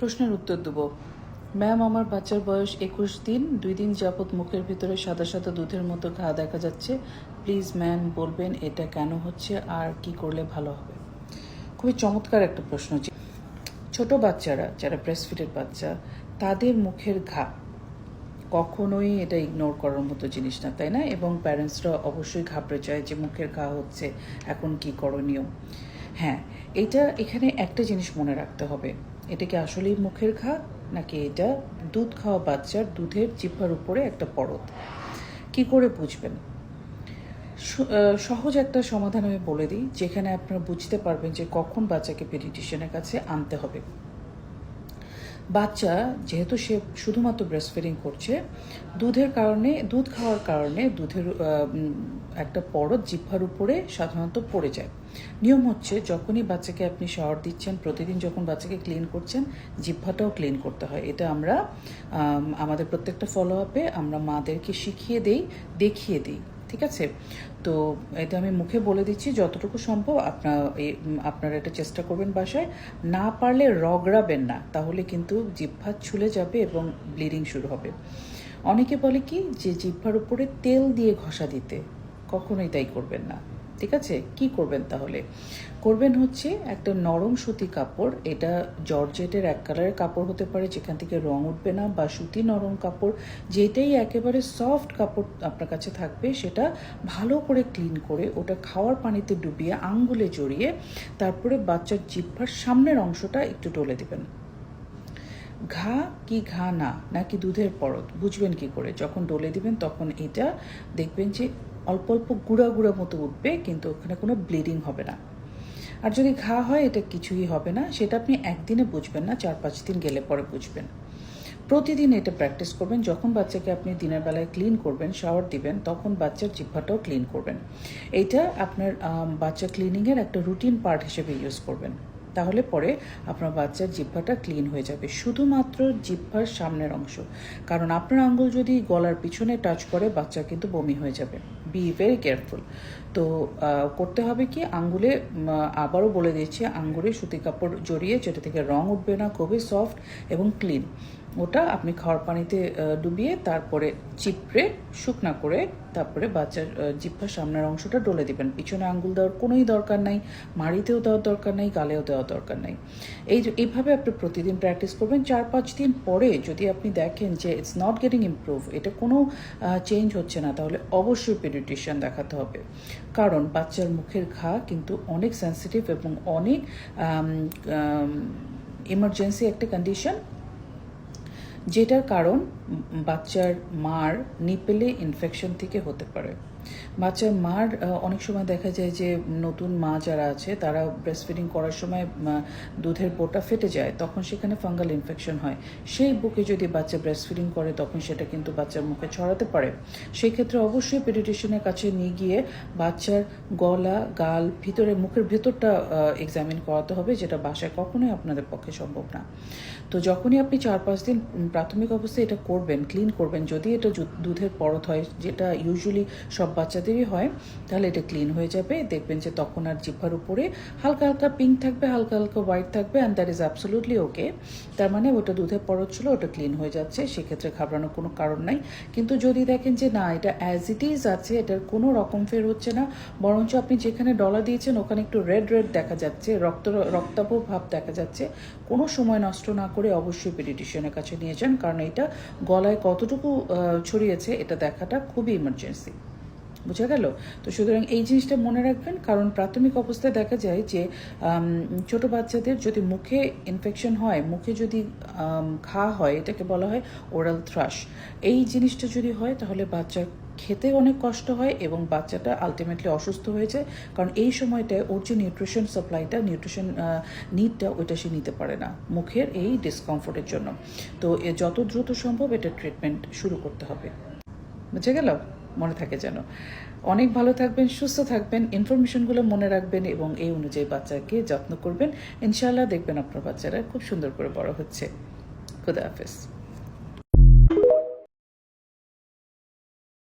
প্রশ্নের উত্তর দেব। ম্যাম, আমার বাচ্চার বয়স একুশ দিন। দুই দিন যাবৎ মুখের ভিতরে সাদা সাদা দুধের মতো ঘা দেখা যাচ্ছে। প্লিজ ম্যাম, বলবেন এটা কেন হচ্ছে? আর কি করলে ভালো হবে? খুবই চমৎকার একটা প্রশ্ন ছোট বাচ্চারা, যারা ব্রেস্টফিডের বাচ্চা, তাদের মুখের ঘা কখনোই এটা ইগনোর করার মতো জিনিস না, তাই না? এবং প্যারেন্টসরা অবশ্যই ঘাবড়ে যায় যে মুখের ঘা হচ্ছে, এখন কি করণীয়? হ্যাঁ এটা এখানে একটা জিনিস মনে রাখতে হবে। এটা কি আসলেই মুখের ঘা, নাকি এটা দুধ খাওয়া বাচ্চার দুধের জিহ্বার উপরে একটা পরত? কি করে বুঝবেন? সহজ একটা সমাধান আমি বলে দিই, যেখানে আপনারা বুঝতে পারবেন যে কখন বাচ্চাকে পেডিটিশিয়ানের কাছে আনতে হবে। বাচ্চা যেহেতু সে শুধুমাত্র ব্রেস্ট ফিডিং করছে, দুধের কারণে, দুধ খাওয়ার কারণে দুধের একটা পরত জিহ্বার উপরে সাধারণত পড়ে যায়। নিয়ম হচ্ছে, যখনই বাচ্চাকে আপনি শাওয়ার দিচ্ছেন, প্রতিদিন যখন বাচ্চাকে ক্লিন করছেন, জিহ্বাটাও ক্লিন করতে হয়। এটা আমরা আমাদের প্রত্যেকটা ফলো আপে আমরা মাদেরকে শিখিয়ে দেই, দেখিয়ে দিই, ঠিক আছে? তো এটা আমি মুখে বলে দিচ্ছি, যতটুকু সম্ভব আপনার আপনারা এটা চেষ্টা করবেন বাসায়। না পারলে রগড়াবেন না, তাহলে কিন্তু জিহ্বা ছুলে যাবে এবং ব্লিডিং শুরু হবে। অনেকে বলে কি, যে জিহ্বার উপরে তেল দিয়ে ঘষা দিতে কখনোই তাই করবেন না। ঠিক আছে? কি করবেন তাহলে? করবেন হচ্ছে একটা নরম সুতি কাপড়। এটা জর্জেটের এক কালারের কাপড় হতে পারে, যেখান থেকে রং উঠবে না, বা সুতি নরম কাপড়। যেটাই একেবারে সফট কাপড় আপনার কাছে থাকবে, সেটা ভালো করে ক্লিন করে ওটা খাওয়ার পানিতে ডুবিয়ে আঙ্গুলে জড়িয়ে তারপরে বাচ্চার জিহ্বার সামনের অংশটা একটু ডলে দিবেন। ঘা কি ঘা না, নাকি দুধের পরত? বুঝবেন কি করে? যখন ডলে দিবেন, তখন এটা দেখবেন যে অল্প অল্প গুঁড়া গুঁড়া মতো উঠবে, কিন্তু ওখানে কোনো ব্লিডিং হবে না। আর যদি ঘা হয়, এটা কিছুই হবে না। সেটা আপনি একদিনে বুঝবেন না, চার পাঁচ দিন গেলে পরে বুঝবেন। প্রতিদিন এটা প্র্যাকটিস করবেন। যখন বাচ্চাকে আপনি দিনের বেলায় ক্লিন করবেন শাওয়ার দিবেন, তখন বাচ্চার জিহ্বাটাও ক্লিন করবেন। এইটা আপনার বাচ্চা ক্লিনিংয়ের একটা রুটিন পার্ট হিসেবে ইউজ করবেন। তাহলে পরে আপনার বাচ্চার জিহ্বাটা ক্লিন হয়ে যাবে। শুধুমাত্র জিহ্বার সামনের অংশ। কারণ আপনার আঙ্গুল যদি গলার পিছনে টাচ করে বাচ্চা কিন্তু বমি হয়ে যাবে। বি ভেরি কেয়ারফুল তো করতে হবে কি? আঙ্গুলে আবারও বলে দিচ্ছি আঙ্গুলে সুতি কাপড় জড়িয়ে, যেটা থেকে রং উঠবে না, খুবই সফট এবং ক্লিন ওটা আপনি খাওয়ার পানিতে ডুবিয়ে তারপরে চিপড়ে শুকনা করে তারপরে বাচ্চার জিহ্বার সামনের অংশটা ডলে দিবেন। পিছনে আঙ্গুল দেওয়ার কোনোই দরকার নাই, মাড়িতেও দেওয়ার দরকার নাই, গালেও দেওয়ার দরকার নাই। এই এইভাবে আপনি প্রতিদিন প্র্যাকটিস করবেন। চার পাঁচ দিন পরে যদি আপনি দেখেন যে ইটস নট গেটিং ইমপ্রুভ এটা কোনো চেঞ্জ হচ্ছে না, তাহলে অবশ্যই পেডিটিশিয়ান দেখাতে হবে। কারণ বাচ্চার মুখের ঘা কিন্তু অনেক সেন্সিটিভ এবং অনেক ইমার্জেন্সি একটা কন্ডিশন যেটার কারণ বাচ্চার মার নিপেলে ইনফেকশন থেকে হতে পারে। বাচ্চার মার অনেক সময় দেখা যায় যে নতুন মা যারা আছে, তারা ব্রেস্ট ফিডিং করার সময় দুধের বোটা ফেটে যায়, তখন সেখানে ফাঙ্গাল ইনফেকশন হয়। সেই বুকে যদি বাচ্চা ব্রেস্ট ফিডিং করে, তখন সেটা কিন্তু বাচ্চার মুখে ছড়াতে পারে। সেই ক্ষেত্রে অবশ্যই পেডিটিশনের কাছে নিয়ে গিয়ে বাচ্চার গলা, গাল, ভিতরে, মুখের ভেতরটা এক্সামিন করাতে হবে, যেটা বাসায় কখনোই আপনাদের পক্ষে সম্ভব না। তো যখনই আপনি চার পাঁচ দিন প্রাথমিক অবস্থায় এটা করবেন ক্লিন করবেন, যদি এটা দুধের পরত হয়, যেটা ইউজুয়ালি সব বাচ্চাদেরই হয়, তাহলে এটা ক্লিন হয়ে যাবে। দেখবেন যে তখন আর জিভার উপরে হালকা হালকা পিঙ্ক থাকবে, হালকা হালকা হোয়াইট থাকবে and that is absolutely okay তার মানে ওটা দুধের পরত ছিল, ওটা ক্লিন হয়ে যাচ্ছে, সেক্ষেত্রে ঘাবড়ানোর কোনো কারণ নাই। কিন্তু যদি দেখেন যে না, এটা অ্যাজ ইট ইজ আছে, এটার কোনো রকম ফের হচ্ছে না, বরঞ্চ আপনি যেখানে ডলা দিয়েছেন, ওখানে একটু রেড রেড দেখা যাচ্ছে, রক্ত, রক্তাভ ভাব দেখা যাচ্ছে। কোনো সময় নষ্ট না করে অবশ্যই পেডিটিশিয়ানের কাছে নিয়ে যান, কারণ এটা গলায় কতটুকু ছড়িয়েছে, এটা দেখাটা খুবই ইমার্জেন্সি বোঝা গেল? তো সুতরাং এই জিনিসটা মনে রাখবেন, কারণ প্রাথমিক অবস্থায় দেখা যায় যে ছোট বাচ্চাদের যদি মুখে ইনফেকশন হয়, মুখে যদি ঘা হয়, এটাকে বলা হয় ওরাল থ্রাশ এই জিনিসটা যদি হয়, তাহলে বাচ্চার খেতে অনেক কষ্ট হয় এবং বাচ্চাটা আলটিমেটলি অসুস্থ হয়ে যায়, কারণ এই সময়টায় ওর যে নিউট্রিশন সাপ্লাইটা নিউট্রিশন নিডটা ওইটা সে নিতে পারে না মুখের এই ডিসকমফোর্টের জন্য। তো যত দ্রুত সম্ভব এটা ট্রিটমেন্ট শুরু করতে হবে। বুঝে গেল? মনে থাকে যেন। অনেক ভালো থাকবেন, সুস্থ থাকবেন, ইনফরমেশনগুলো মনে রাখবেন এবং এই অনুযায়ী বাচ্চাকে যত্ন করবেন। ইনশাল্লাহ দেখবেন আপনার বাচ্চারা খুব সুন্দর করে বড় হচ্ছে। খুদা হাফেজ।